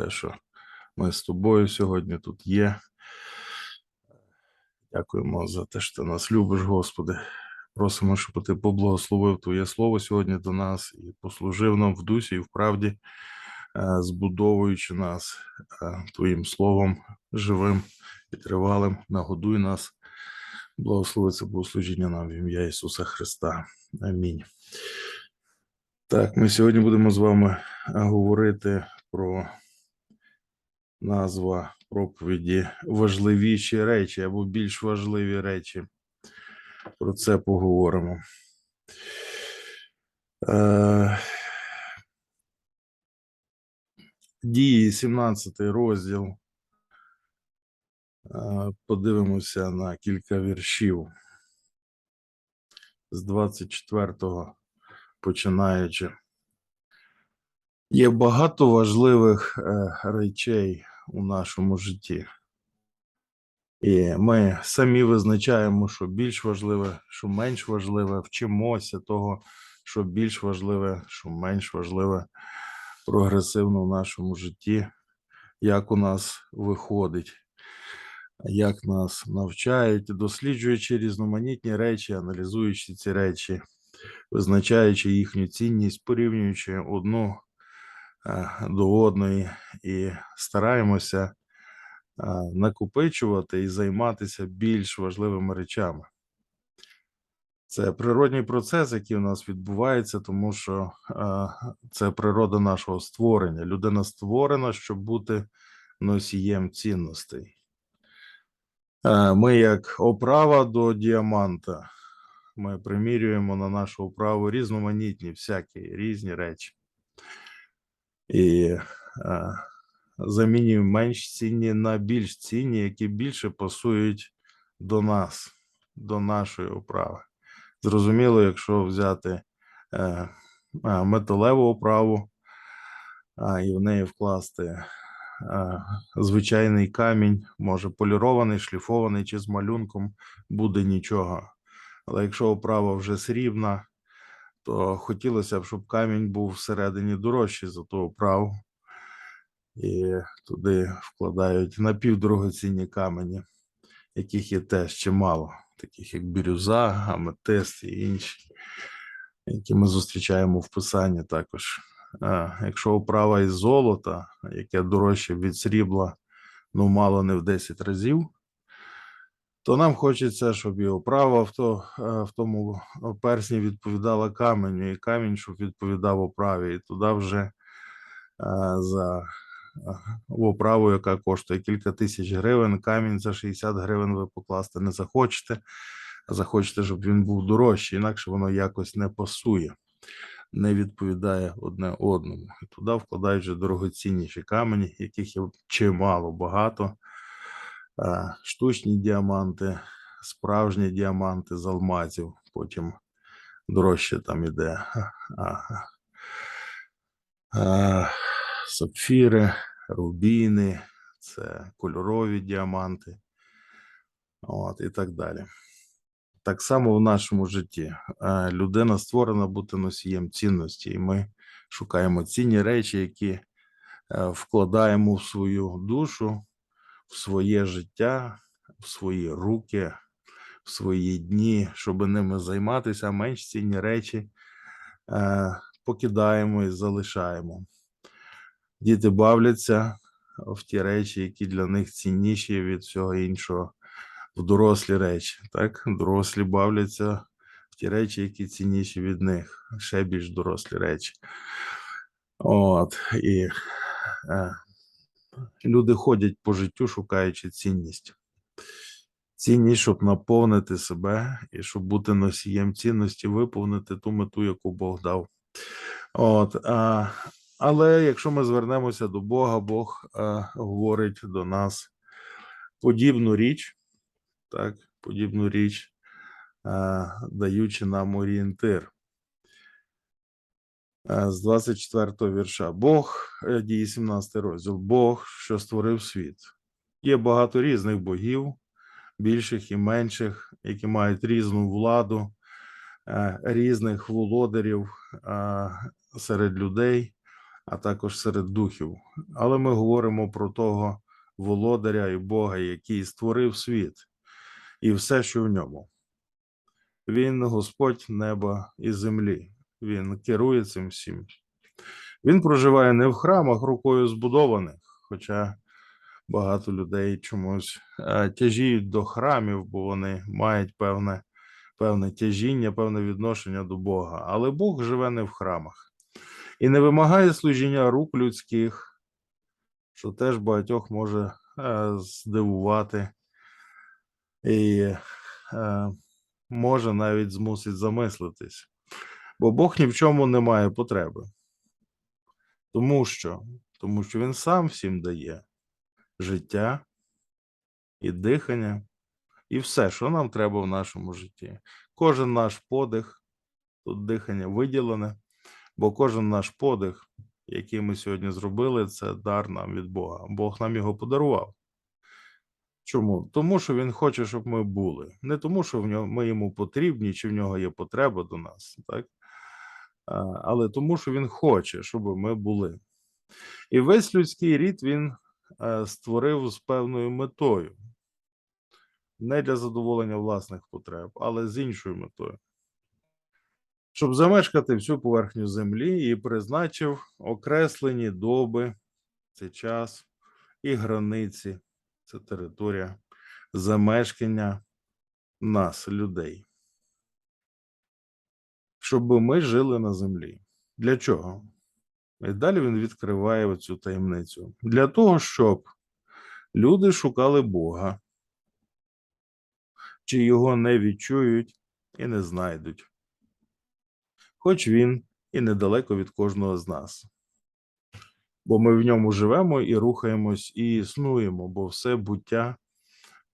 те, що ми з тобою сьогодні тут є. Дякуємо за те, що ти нас любиш, Господи. Просимо, щоб ти поблагословив Твоє Слово сьогодні до нас і послужив нам в дусі і в правді, е, збудовуючи нас е, Твоїм Словом живим і тривалим. Нагодуй нас. Благослови це богослужіння нам в ім'я Ісуса Христа. Амінь. Так, ми сьогодні будемо з вами е, говорити про назва проповіді важливіші речі або більш важливі речі. Про це поговоримо. Е, Дії, 17 розділ. Е, Подивимося на кілька віршів. З 24-го починаючи. Є багато важливих е, речей у нашому житті. І ми самі визначаємо, що більш важливе, що менш важливе, вчимося того, що більш важливе, що менш важливе, прогресивно в нашому житті, як у нас виходить, як нас навчають, досліджуючи різноманітні речі, аналізуючи ці речі, визначаючи їхню цінність, порівнюючи одну до одної, і стараємося е, накопичувати і займатися більш важливими речами. Це природній процес, який у нас відбувається, тому що е, це природа нашого створення. Людина створена, щоб бути носієм цінностей. Е, Ми, як оправа до діаманта, ми примірюємо на нашу оправу різноманітні, всякі різні речі. І е, замінюємо менш цінні на більш цінні, які більше пасують до нас, до нашої оправи. Зрозуміло, якщо взяти е, е, металеву оправу а, і в неї вкласти е, звичайний камінь, може полірований, шліфований чи з малюнком, буде нічого. Але якщо оправа вже срібна, то хотілося б, щоб камінь був всередині дорожчий за ту оправу. І туди вкладають напівдорогоцінні камені, яких є теж чимало, таких як бірюза, аметист і інші, які ми зустрічаємо в писанні також. А, якщо оправа із золота, яке дорожче від срібла, ну мало не в 10 разів, то нам хочеться, щоб і оправа в, е, в тому персні відповідала каменю, і камінь, щоб відповідав оправі. І туди вже е, за е, оправу, яка коштує кілька тисяч гривень, камінь за 60 гривень ви покласти не захочете, а захочете, щоб він був дорожчий, інакше воно якось не пасує, не відповідає одне одному. І туди вкладають вже дорогоцінніші камені, яких є чимало багато штучні діаманти, справжні діаманти з алмазів, потім дорожче там іде. Сапфіри, рубіни, це кольорові діаманти, от, і так далі. Так само в нашому житті. Е, Людина створена бути носієм цінності, і ми шукаємо цінні речі, які е, вкладаємо в свою душу, в своє життя, в свої руки, в свої дні, щоб ними займатися, а менш цінні речі е, покидаємо і залишаємо. Діти бавляться в ті речі, які для них цінніші від всього іншого, в дорослі речі. Так? Дорослі бавляться в ті речі, які цінніші від них, ще більш дорослі речі. От, і е, люди ходять по життю, шукаючи цінність. Цінність, щоб наповнити себе і щоб бути носієм цінності, виповнити ту мету, яку Бог дав. От, а, але якщо ми звернемося до Бога, Бог а, говорить до нас подібну річ, так, подібну річ, а, даючи нам орієнтир. Е, З 24 вірша. Бог, е, дії 17 розділ, Бог, що створив світ. Є багато різних богів, більших і менших, які мають різну владу, е, різних володарів серед людей. а також серед духів. Але ми говоримо про того володаря і Бога, який створив світ і все, що в ньому. Він Господь неба і землі. Він керує цим всім. Він проживає не в храмах рукою збудованих, хоча багато людей чомусь е, тяжіють до храмів, бо вони мають певне, певне тяжіння, певне відношення до Бога. Але Бог живе не в храмах і не вимагає служіння рук людських, що теж багатьох може е, здивувати і е, може навіть змусить замислитись. Бо Бог ні в чому не має потреби. Тому що, тому що Він сам всім дає життя і дихання, і все, що нам треба в нашому житті. Кожен наш подих, тут дихання виділене, бо кожен наш подих, який ми сьогодні зробили, це дар нам від Бога. Бог нам його подарував. Чому? Тому що він хоче, щоб ми були. Не тому, що в нього ми йому потрібні, чи в нього є потреба до нас, так? Але тому, що він хоче, щоб ми були. І весь людський рід він е, створив з певною метою. Не для задоволення власних потреб, але з іншою метою. Щоб замешкати всю поверхню землі і призначив окреслені доби, це час і границі, це територія замешкання нас, людей. Щоб ми жили на землі. Для чого? І далі він відкриває цю таємницю. Для того, щоб люди шукали Бога, чи його не відчують і не знайдуть. Хоч він і недалеко від кожного з нас. Бо ми в ньому живемо і рухаємось, і існуємо, бо все буття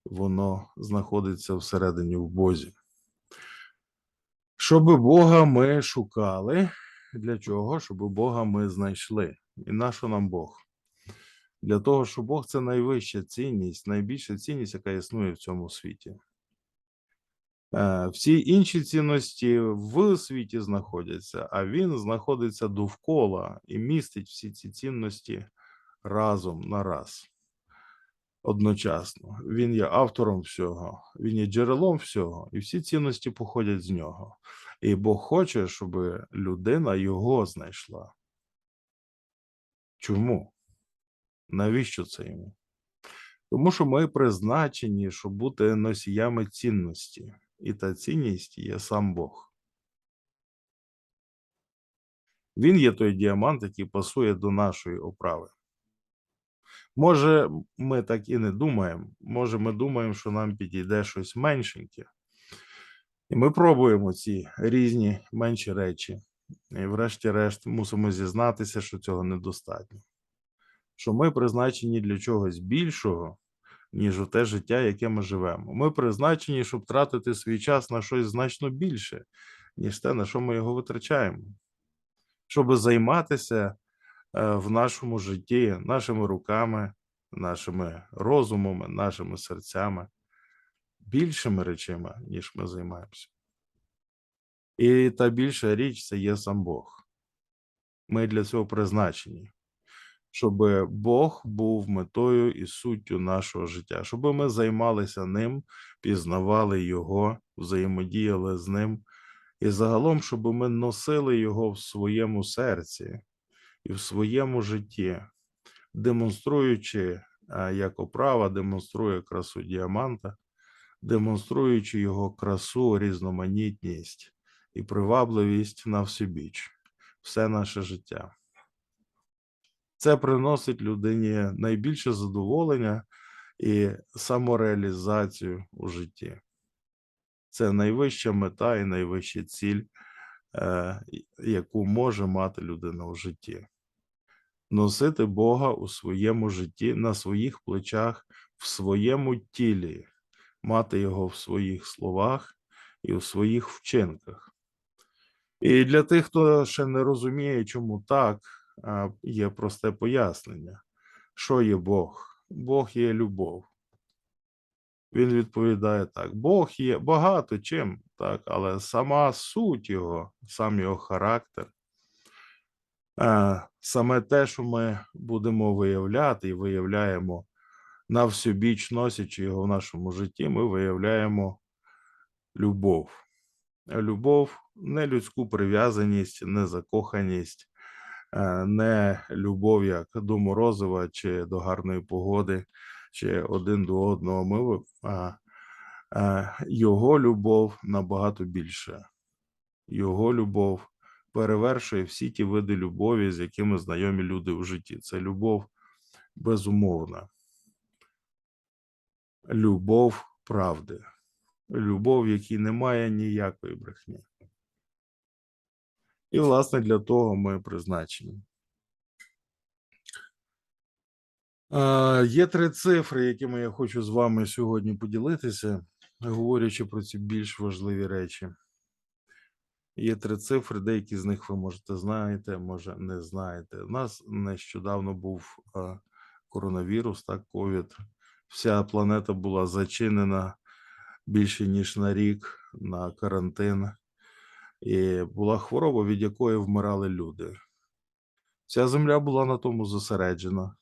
воно знаходиться всередині в Бозі. Щоби Бога ми шукали, для чого? Щоб Бога ми знайшли. І на що нам Бог? Для того, що Бог це найвища цінність, найбільша цінність, яка існує в цьому світі. Е, Всі інші цінності в світі знаходяться, а він знаходиться довкола і містить всі ці цінності разом на раз. Одночасно. Він є автором всього, він є джерелом всього, і всі цінності походять з нього. І Бог хоче, щоб людина його знайшла. Чому? Навіщо це йому? Тому що ми призначені, щоб бути носіями цінності, і та цінність є сам Бог. Він є той діамант, який пасує до нашої оправи. Може, ми так і не думаємо. Може, ми думаємо, що нам підійде щось меншеньке. І ми пробуємо ці різні менші речі. І, врешті-решт, мусимо зізнатися, що цього недостатньо. Що ми призначені для чогось більшого, ніж у те життя, яке ми живемо. Ми призначені, щоб тратити свій час на щось значно більше, ніж те, на що ми його витрачаємо. Щоб займатися в нашому житті нашими руками, нашими розумами, нашими серцями, більшими речами, ніж ми займаємося. І та більша річ це є сам Бог. Ми для цього призначені, щоб Бог був метою і суттю нашого життя, щоб ми займалися ним, пізнавали Його, взаємодіяли з ним, і загалом, щоб ми носили Його в своєму серці і в своєму житті, демонструючи, як оправа демонструє красу діаманта, демонструючи його красу, різноманітність і привабливість на всебіч, все наше життя. Це приносить людині найбільше задоволення і самореалізацію у житті. Це найвища мета і найвища ціль, е, яку може мати людина у житті. Носити Бога у своєму житті, на своїх плечах, в своєму тілі, мати його в своїх словах і в своїх вчинках. І для тих, хто ще не розуміє, чому так, є просте пояснення, що є Бог. Бог є любов. Він відповідає так: Бог є багато чим, так, але сама суть його, сам його характер, Саме те, що ми будемо виявляти і виявляємо на всебіч носячи його в нашому житті, ми виявляємо любов. Любов, не людську прив'язаність, не закоханість, е, не любов як до морозива чи до гарної погоди, чи один до одного. Ми а, його любов набагато більше. Його любов перевершує всі ті види любові, з якими знайомі люди в житті. Це любов безумовна. Любов правди. Любов, в якій немає ніякої брехні. І, власне, для того ми призначені. Є три цифри, якими я хочу з вами сьогодні поділитися, говорячи про ці більш важливі речі. Є три цифри, деякі з них ви можете знаєте, може не знаєте. У нас нещодавно був коронавірус, так, ковід. Вся планета була зачинена більше ніж на рік на карантин, і була хвороба, від якої вмирали люди. Вся земля була на тому зосереджена.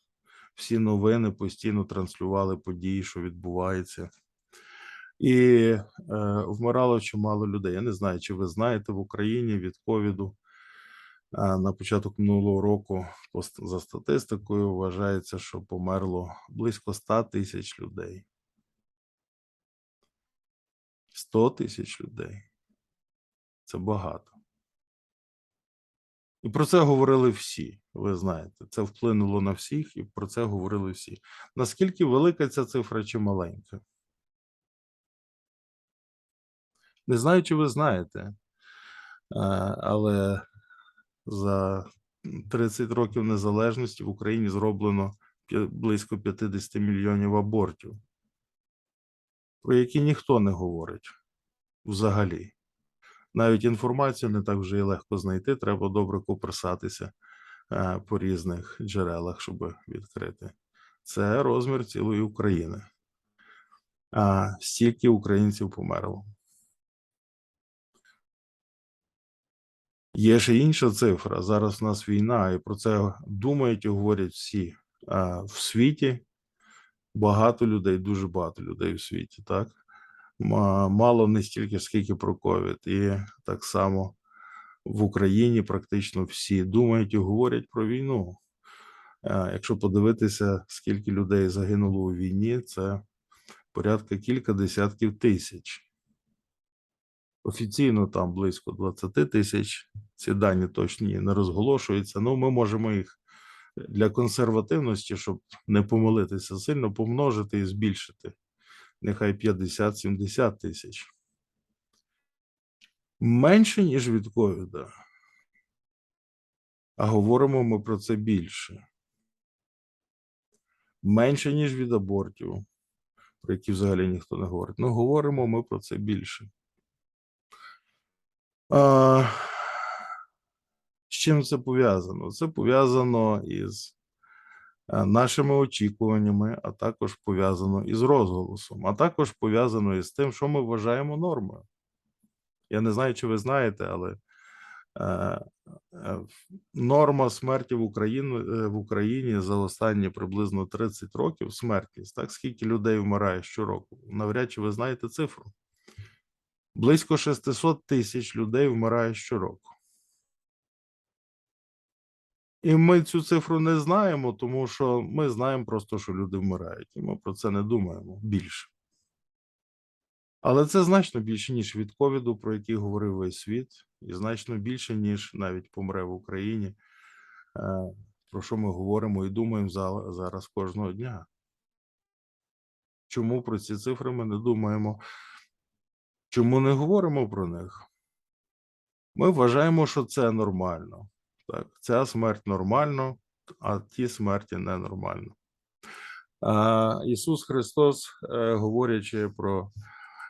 Всі новини постійно транслювали події, що відбувається. І е, вмирало чимало людей. Я не знаю, чи ви знаєте в Україні від ковіду е, на початок минулого року, за статистикою, вважається, що померло близько 100 тисяч людей. 100 тисяч людей. Це багато. І про це говорили всі. Ви знаєте, це вплинуло на всіх, і про це говорили всі. Наскільки велика ця цифра чи маленька? Не знаю, чи ви знаєте, е, але за 30 років незалежності в Україні зроблено близько 50 мільйонів абортів, про які ніхто не говорить взагалі. Навіть інформацію не так вже і легко знайти, треба добре копирсатися е, по різних джерелах, щоб відкрити. Це розмір цілої України. А стільки українців померло. Є ще інша цифра. Зараз в нас війна, і про це думають і говорять всі. А в світі багато людей, дуже багато людей в світі, так? Мало не стільки, скільки про ковід. І так само в Україні практично всі думають і говорять про війну. Якщо подивитися, скільки людей загинуло у війні, це порядка кілька десятків тисяч. Офіційно там близько 20 тисяч. Ці дані точні не розголошуються. Ну, ми можемо їх для консервативності, щоб не помилитися сильно, помножити і збільшити. Нехай 50-70 тисяч. Менше, ніж від ковіда. А говоримо ми про це більше. Менше, ніж від абортів, про які взагалі ніхто не говорить. Ну, говоримо ми про це більше. А, з чим це пов'язано? Це пов'язано із е, нашими очікуваннями, а також пов'язано із розголосом, а також пов'язано із тим, що ми вважаємо нормою. Я не знаю, чи ви знаєте, але е, е, норма смерті в Україні, в Україні за останні приблизно 30 років смертність. Так, скільки людей вмирає щороку? Навряд чи ви знаєте цифру. Близько 600 тисяч людей вмирає щороку. І ми цю цифру не знаємо, тому що ми знаємо просто, що люди вмирають, і ми про це не думаємо більше. Але це значно більше, ніж від ковіду, про який говорив весь світ, і значно більше, ніж навіть помре в Україні, е, про що ми говоримо і думаємо зараз кожного дня. Чому про ці цифри ми не думаємо? Чому не говоримо про них? Ми вважаємо, що це нормально. Так, ця смерть нормально, а ті смерті ненормально. А, Ісус Христос, е, говорячи про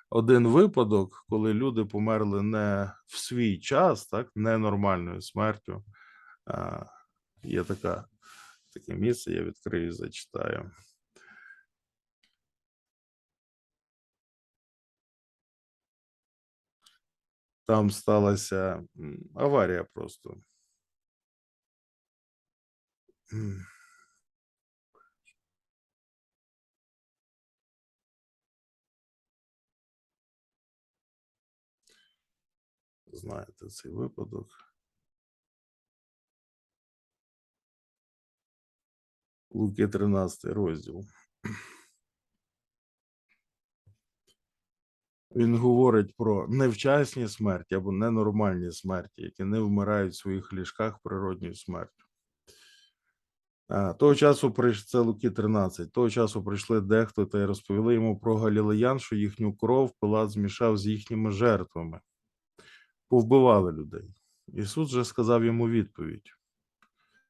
один випадок, коли люди померли не в свій час, так, ненормальною смертю. А, є така, таке місце, я відкрию і зачитаю. Там сталася аварія просто. Знаєте цей випадок. Луки 13 розділ. Він говорить про невчасні смерті або ненормальні смерті, які не вмирають в своїх ліжках природньою смертю. Того часу це Луки 13. Того часу прийшли дехто та й розповіли йому про галілеян, що їхню кров Пилат змішав з їхніми жертвами, повбивали людей. Ісус же сказав йому відповідь.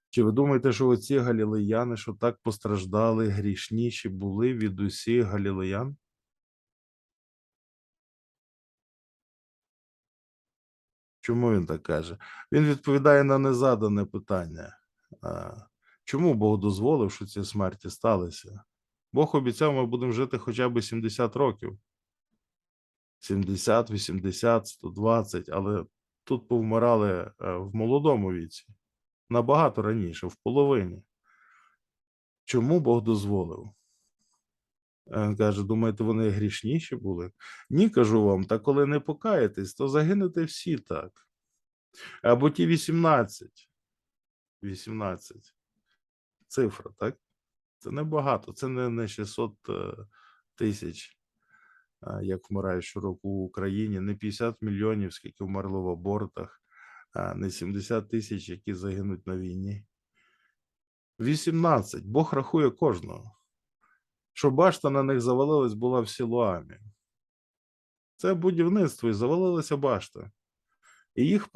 Чи ви думаєте, що оці галілеяни, що так постраждали, грішніші були від усіх галілеян? Чому він так каже? Він відповідає на незадане питання. Чому Бог дозволив, що ці смерті сталися? Бог обіцяв, ми будемо жити хоча б 70 років. 70, 80, 120, але тут повмирали е, в молодому віці, набагато раніше, в половині. Чому Бог дозволив? Е, каже: думаєте, вони грішніші були? Ні, кажу вам, та коли не покаєтесь, то загинете всі так. Або ті 18. 18. Цифра, так? Це небагато. Це не, не 600 е, тисяч, як вмирає щороку в Україні, не 50 мільйонів, скільки вмерло в абортах, а не 70 тисяч, які загинуть на війні. 18. Бог рахує кожного. Що башта на них завалилась була в Сілуамі. Це будівництво і завалилася башта. І їх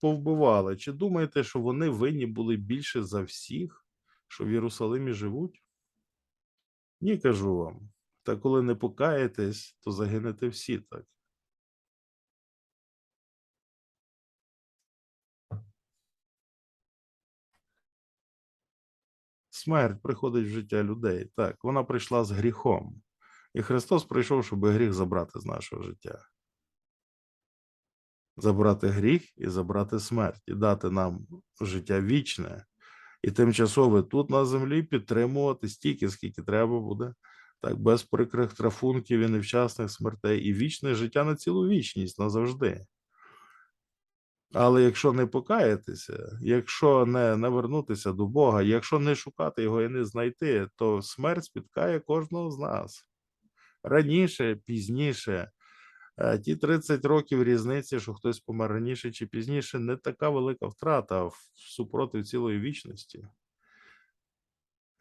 повбивали. Чи думаєте, що вони винні були більше за всіх, що в Єрусалимі живуть? Ні, кажу вам. Та коли не покаєтесь, то загинете всі так. Смерть приходить в життя людей. Так, вона прийшла з гріхом. І Христос прийшов, щоб гріх забрати з нашого життя. Забрати гріх і забрати смерть, і дати нам життя вічне і тимчасове тут на землі підтримувати стільки, скільки треба буде, так, без прикрих трафунків і невчасних смертей, і вічне життя на цілу вічність назавжди. Але якщо не покаятися, якщо не навернутися до Бога, якщо не шукати його і не знайти, то смерть спіткає кожного з нас раніше, пізніше. Е, Ті 30 років різниці, що хтось помер раніше чи пізніше, не така велика втрата в супротив цілої вічності.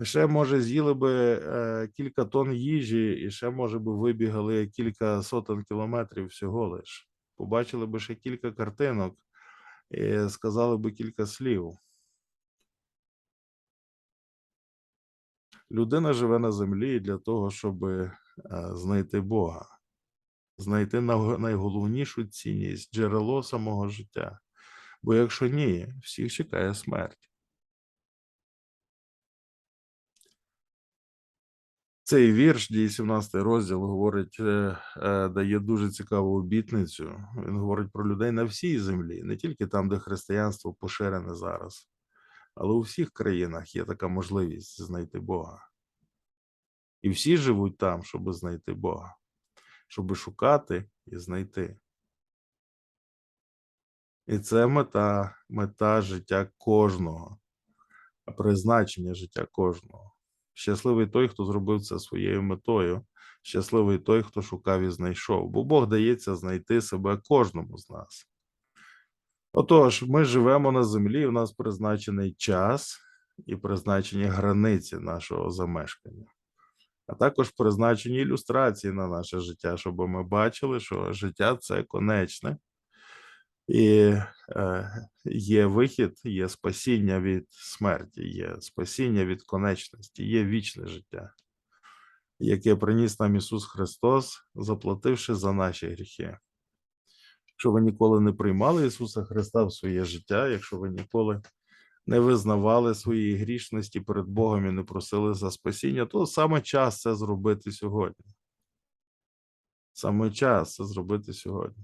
Ще, може, з'їли би е, кілька тонн їжі, і ще, може, би вибігали кілька сотень кілометрів всього лиш. Побачили би ще кілька картинок сказали би кілька слів. Людина живе на землі для того, щоб знайти Бога, знайти найголовнішу цінність, джерело самого життя. Бо якщо ні, всіх чекає смерть. Цей вірш, дій 17 розділ, говорить, е, е, дає дуже цікаву обітницю. Він говорить про людей на всій землі, не тільки там, де християнство поширене зараз, але у всіх країнах є така можливість знайти Бога. І всі живуть там, щоб знайти Бога, щоб шукати і знайти. І це мета, мета життя кожного, призначення життя кожного. Щасливий той, хто зробив це своєю метою. Щасливий той, хто шукав і знайшов, бо Бог дається знайти себе кожному з нас. Отож, ми живемо на землі, у нас призначений час і призначені границі нашого замешкання, а також призначені ілюстрації на наше життя, щоб ми бачили, що життя це конечне, і е, є вихід, є спасіння від смерті, є спасіння від конечності, є вічне життя, яке приніс нам Ісус Христос, заплативши за наші гріхи. Якщо ви ніколи не приймали Ісуса Христа в своє життя, якщо ви ніколи не визнавали своєї грішності перед Богом і не просили за спасіння, то саме час це зробити сьогодні. Саме час це зробити сьогодні.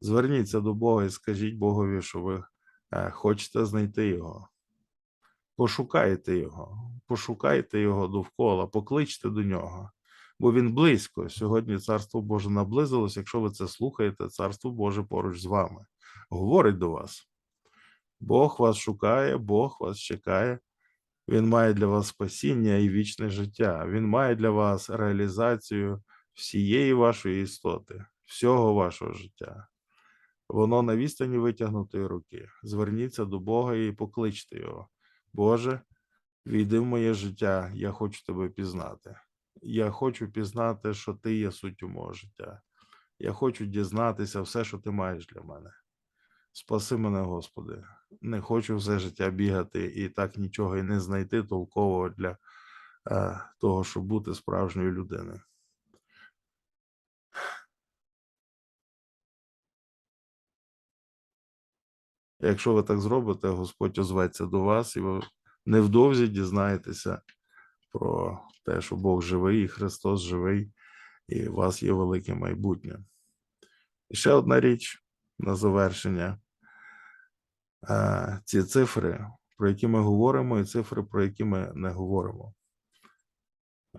Зверніться до Бога і скажіть Богові, що ви е, хочете знайти Його. Пошукайте його, пошукайте його довкола, покличте до нього, бо він близько. Сьогодні Царство Боже наблизилось. Якщо ви це слухаєте, Царство Боже поруч з вами говорить до вас. Бог вас шукає, Бог вас чекає. Він має для вас спасіння і вічне життя. Він має для вас реалізацію всієї вашої істоти, всього вашого життя. Воно на відстані витягнутої руки. Зверніться до Бога і покличте його. Боже, війди в моє життя, я хочу тебе пізнати. Я хочу пізнати, що ти є суттю мого життя. Я хочу дізнатися все, що ти маєш для мене. Спаси мене, Господи. Не хочу все життя бігати і так нічого і не знайти толкового для е, того, щоб бути справжньою людиною. Якщо ви так зробите, Господь озветься до вас, і ви невдовзі дізнаєтеся про те, що Бог живий, і Христос живий, і у вас є велике майбутнє. І ще одна річ на завершення. Е, Ці цифри, про які ми говоримо, і цифри, про які ми не говоримо.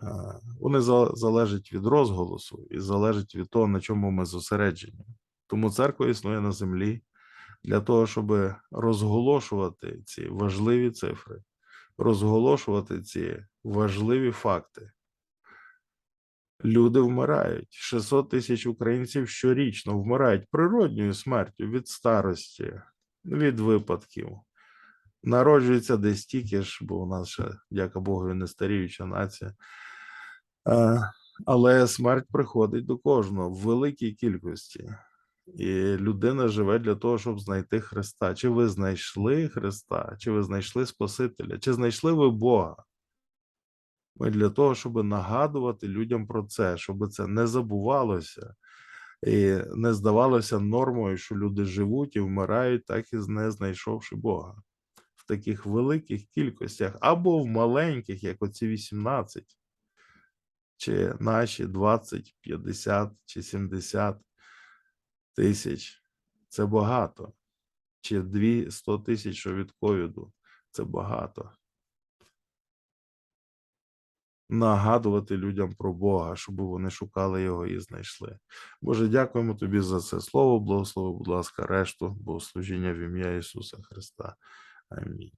Е, Вони залежать від розголосу і залежать від того, на чому ми зосереджені. Тому церква існує на землі для того, щоб розголошувати ці важливі цифри, розголошувати ці важливі факти. Люди вмирають. 600 тисяч українців щорічно вмирають природньою смертю від старості, від випадків. Народжується десь стільки ж, бо у нас ще, дяка Богу, не старіюча нація. Е, Але смерть приходить до кожного в великій кількості. І людина живе для того, щоб знайти Христа. Чи ви знайшли Христа, чи ви знайшли Спасителя, чи знайшли ви Бога? Ми для того, щоб нагадувати людям про це, щоб це не забувалося і не здавалося нормою, що люди живуть і вмирають, так і не знайшовши Бога в таких великих кількостях, або в маленьких, як оці 18, чи наші 20, 50 чи 70 тисяч. Це багато. Чи 2 100 тисяч, від ковіду. Це багато нагадувати людям про Бога, щоб вони шукали його і знайшли. Боже, дякуємо тобі за це слово. Благослови, будь ласка, решту, богослужіння в ім'я Ісуса Христа. Амінь.